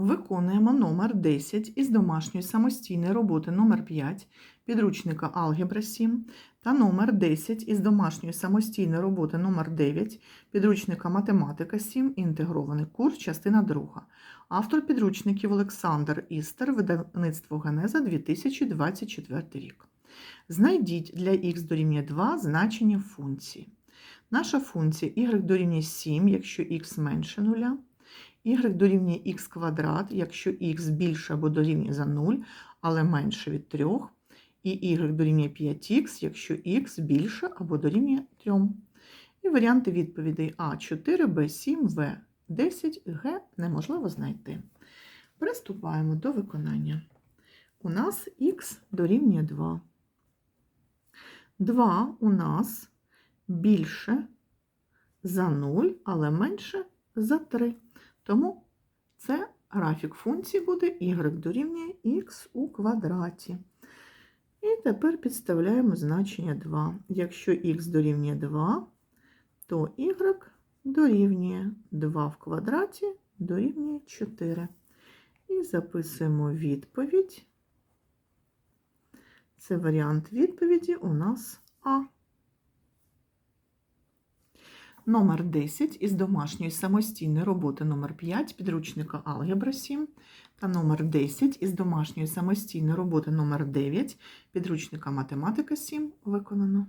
Виконуємо номер 10 із домашньої самостійної роботи номер 5 підручника Алгебра 7 та номер 10 із домашньої самостійної роботи номер 9 підручника Математика 7 інтегрований курс, частина 2. Автор підручників Олександр Істер, видавництво Генеза 2024 рік. Знайдіть для х дорівнює 2 значення функції. Наша функція y дорівнює 7, якщо х менше 0 y дорівнює х квадрат, якщо х більше або дорівнює за 0, але менше від 3, і y дорівнює 5х, якщо х більше або дорівнює 3. І варіанти відповідей А4, Б7, В10, Г неможливо знайти. Приступаємо до виконання. У нас х дорівнює 2. 2 у нас більше за 0, але менше за 3. Тому це графік функції буде y дорівнює х у квадраті. І тепер підставляємо значення 2. Якщо х дорівнює 2, то y дорівнює 2 в квадраті дорівнює 4. І записуємо відповідь. Це варіант відповіді у нас А. Номер 10 із домашньої самостійної роботи. Номер 5 підручника Алгебра 7 та номер 10 із домашньої самостійної роботи. Номер 9 підручника Математика 7 виконано.